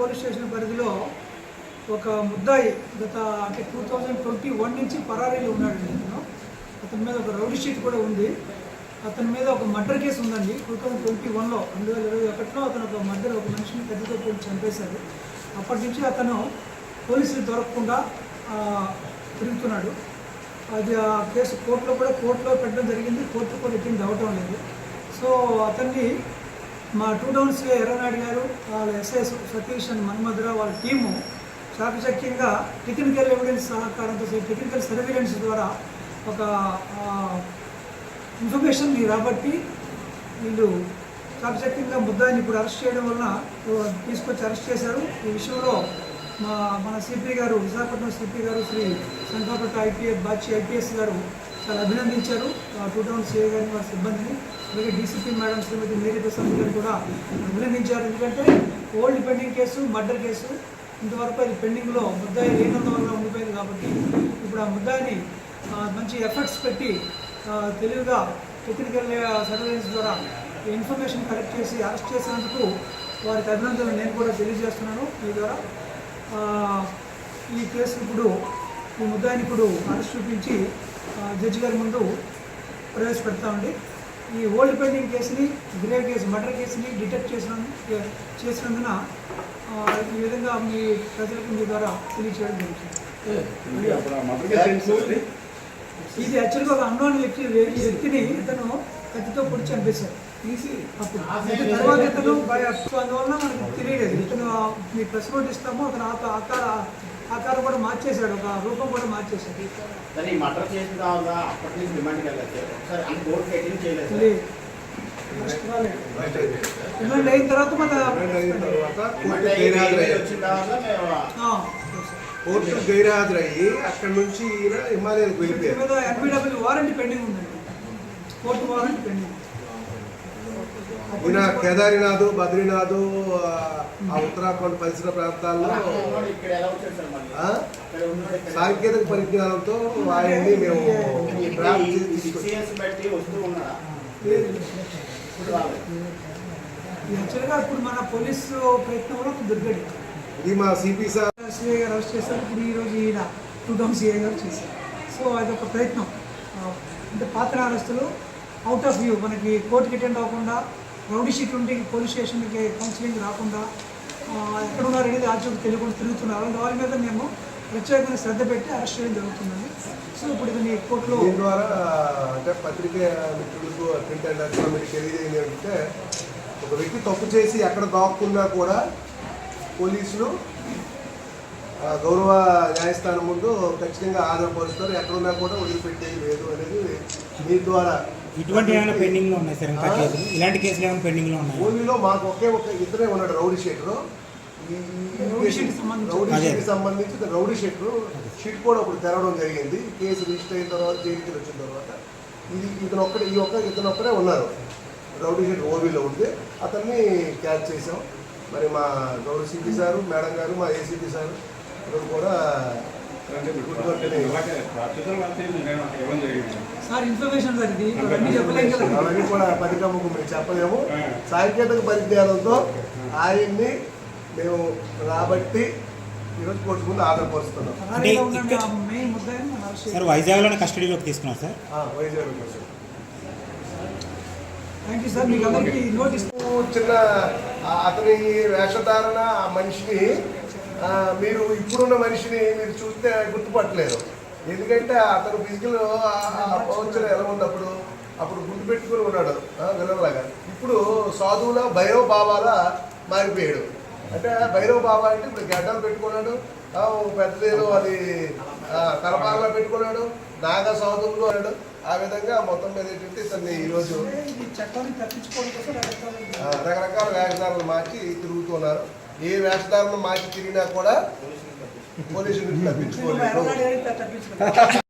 Police station పరిధిలో ఒక ముద్దాయి గత అంటే టూ థౌజండ్ ట్వంటీ వన్ నుంచి పరారీలో ఉన్నాడు అతను. అతని మీద ఒక రౌడీ షీట్ కూడా ఉంది. అతని మీద ఒక మర్డర్ కేసు ఉందండి. టూ థౌజండ్ ట్వంటీ వన్లో రెండు వేల ఇరవై ఒకటిలో అతను ఒక మర్డర్ ఒక మనిషిని పెద్దతో పోయి చంపేశాడు. అప్పటి నుంచి అతను పోలీసులు దొరకకుండా తిరుగుతున్నాడు. అది ఆ కేసు కోర్టులో కూడా కోర్టులో పెట్టడం జరిగింది. కోర్టు కూడా ఎట్టింది అవటం లేదు. సో అతన్ని మా టూ టౌన్ సిఐ ఎర్రనాయుడు గారు వాళ్ళ ఎస్ఐ సతీష్ అండ్ మన్మధురావు వాళ్ళ టీము చాకచక్యంగా టెక్నికల్ ఎవిడెన్స్ సహకారంతో టెక్నికల్ సర్వేలెన్స్ ద్వారా ఒక ఇన్ఫర్మేషన్ని రాబట్టి వీళ్ళు చాకచక్యంగా ముద్దాయిని ఇప్పుడు అరెస్ట్ చేయడం వలన తీసుకొచ్చి అరెస్ట్ చేశారు. ఈ విషయంలో మా మన సిపి గారు విశాఖపట్నం సిపి గారు శ్రీ శంకరపట్ట ఐపీఎస్ బాచి ఐపీఎస్ గారు చాలా అభినందించారు. టూ టౌన్ సిఐ గారిని వారి సిబ్బందిని అలాగే DCP madam Shrimati Mary Prasad గారిని కూడా అభినందించారు. ఎందుకంటే old pending case murder case ఇంతవరకు అది పెండింగ్లో ముద్దాయి లేనందువల్ల ఉండిపోయింది కాబట్టి ఇప్పుడు ఆ ముద్దాయిని మంచి ఎఫర్ట్స్ పెట్టి తెలివిగా టెక్నికల్ సర్వేలెన్స్ ద్వారా ఇన్ఫర్మేషన్ కలెక్ట్ చేసి అరెస్ట్ చేసినందుకు వారికి అభినందనలు. నేను కూడా తెలియజేస్తున్నాను ఈ ద్వారా. ఈ కేసు ఇప్పుడు ఈ ముద్దాయిని ఇప్పుడు అరెస్ట్ చూపించి జడ్జి గారి ముందు ప్రవేశపెడతామండి ఈ ఓల్డ్ పెండింగ్ కేసుని గ్రేవ్ కేసు మర్డర్ కేసుని డిటెక్ట్ చేసిన చేసినందున ఆ, ఈ విధంగా మీ ప్రజలకు మీ ద్వారా తెలియచేయడం జరుగుతుంది. ఇది యాక్చువల్గా ఒక అన్నోన్ వ్యక్తి వ్యక్తిని ఇతను కత్తితో పొడి చంపేశారు. అప్పుడు. తర్వాత ఇతను అందువల్ల మనకు తెలియలేదు. ఇతను ఆ, మీ ప్రెస్ నోట్ ఇస్తాము అతను ఆక- ఆకార కూడా మార్చేశాడు ఒక రూపం కూడా మార్చేశాడు. సరే ఈ మర్డర్ చేసిన తర్వాత అప్పటి నుంచి డిమాండ్కి వెళ్ళచ్చు ఒకసారి అంటే కోర్టు అటెండ్ చేయలేదు. రిమాండ్ అయిన తర్వాత మన కోర్టు గైరాజరయ్యి అక్కడ నుంచి ఈయన హిమాలయాలకు వెళ్ళిపోయారు. మీద ఎన్బిడబ్ల్యూ వారంటీ పెండింగ్ ఉందండి. కోర్టు వారంటీ పెండింగ్ ఈయన కేదారినాథ్ బద్రీనాథ్ ఆ, ఉత్తరాఖండ్ పరిసర ప్రాంతాల్లో సాంకేతిక పరిజ్ఞానంతో ఆయన్ని మేము యాక్చువల్గా ఇప్పుడు మన పోలీసు ప్రయత్నంలో దొరికాడు. ఇది మా సిపి సార్. సిఐ గారు అరెస్ట్ చేశారు. ఇప్పుడు ఈరోజు ఈయన టూ టౌన్ సిఐ గారు చేశారు. సో అదొక ప్రయత్నం. అంటే పాత్ర అరెస్టులు అవుట్ ఆఫ్ వ్యూ మనకి కోర్టుకి అటెండ్ అవ్వకుండా రౌడీ షీట్ ఉండి పోలీస్ స్టేషన్కి కౌన్సిలింగ్ రాకుండా ఎక్కడ ఉన్నారు అనేది ఆచూకు తెలియకుండా తిరుగుతున్నారు. అలాంటి వాళ్ళ మీద మేము ప్రత్యేకంగా శ్రద్ధ పెట్టి అరెస్ట్ చేయడం జరుగుతుందండి. సో ఇప్పుడు ఇది కోర్టులో దీని ద్వారా అంటే పత్రిక మిత్రులకు ప్రింట్ అండ్ ఎలక్ట్రానిక్ తెలియజేయండి ఏంటంటే ఒక వ్యక్తి తప్పు చేసి ఎక్కడ దాక్కున్నా కూడా పోలీసులు గౌరవ న్యాయస్థానం ముందు ఖచ్చితంగా ఆధారపరుస్తారు. ఎక్కడున్నా కూడా వదిలిపెట్టేది లేదు అనేది మీ ద్వారా ఇటువంటి ఏమైనా పెండింగ్లో ఉన్నాయి సార్? ఇంకా కేసులు? ఇలాంటి కేసులు ఏమైనా పెండింగ్లో ఉన్నాయి? ఓన్లీలో మాకు ఒకే ఒక ఇద్దరే ఉన్నాడు రౌడీ షీటర్. రౌడీ షీట్కి సంబంధించి- రౌడీ షీటర్. షీట్ కూడా ఒకటి తెరవడం జరిగింది. కేసు రిజిస్టర్ అయిన తర్వాత జైలుకి వచ్చిన తర్వాత. ఇది ఇతను ఒక్కడే ఈ ఒక్క ఇతను ఒక్కడే ఉన్నారు. రౌడీ షీట్ ఓబీలో ఉంది. అతన్ని క్యాచ్ చేసాం మరి మా గౌరవ సిపి సారు మేడం గారు మా ఏసీపీ సారు కూడా సార్ ఇన్ఫర్మేషన్ సార్ ఇది. అన్నీ చెప్పలేం కదా. అవన్నీ కూడా పథకముకు మేము చెప్పలేము. సాంకేతిక పరిజ్ఞానంతో ఆయన్ని మేము రాబట్టి ఈరోజు కోర్టు ముందు ఆధారపరుస్తున్నాం. మనం అరెస్ట్ సార్ వైజాగ్లోనే కస్టడీలోకి తీసుకున్నారు సార్. ఆ, వైజాగ్ కోసం థ్యాంక్ యూ సార్ మీకు అందరికీ నోటీస్ చిన్న ఆ అతని వేషధారణ ఆ మనిషిని మీరు ఇప్పుడున్న మనిషిని మీరు చూస్తే గుర్తుపట్టలేరు. ఎందుకంటే అతను ఫిజికల్ పౌచర్ ఎలా ఉన్నప్పుడు అప్పుడు? గుర్తు పెట్టుకుని ఉన్నాడు. విలన్లాగా. ఇప్పుడు సాధువుల భైరవ బాబాలా మారిపోయాడు. అంటే భైరవ బాబా అంటే ఇప్పుడు గడ్డలు పెట్టుకున్నాడు పెద్దదేదో అది తలపాలలో పెట్టుకున్నాడు నాగ సాధువులు అన్నాడు ఆ విధంగా మొత్తం మీద ఏంటంటే ఇతన్ని ఈరోజు రకరకాల వేషధారణలు మార్చి తిరుగుతున్నారు. ఏ వేషధారణ మార్చి తిరిగినా కూడా పోలీసులు తప్పించుకోలేదు?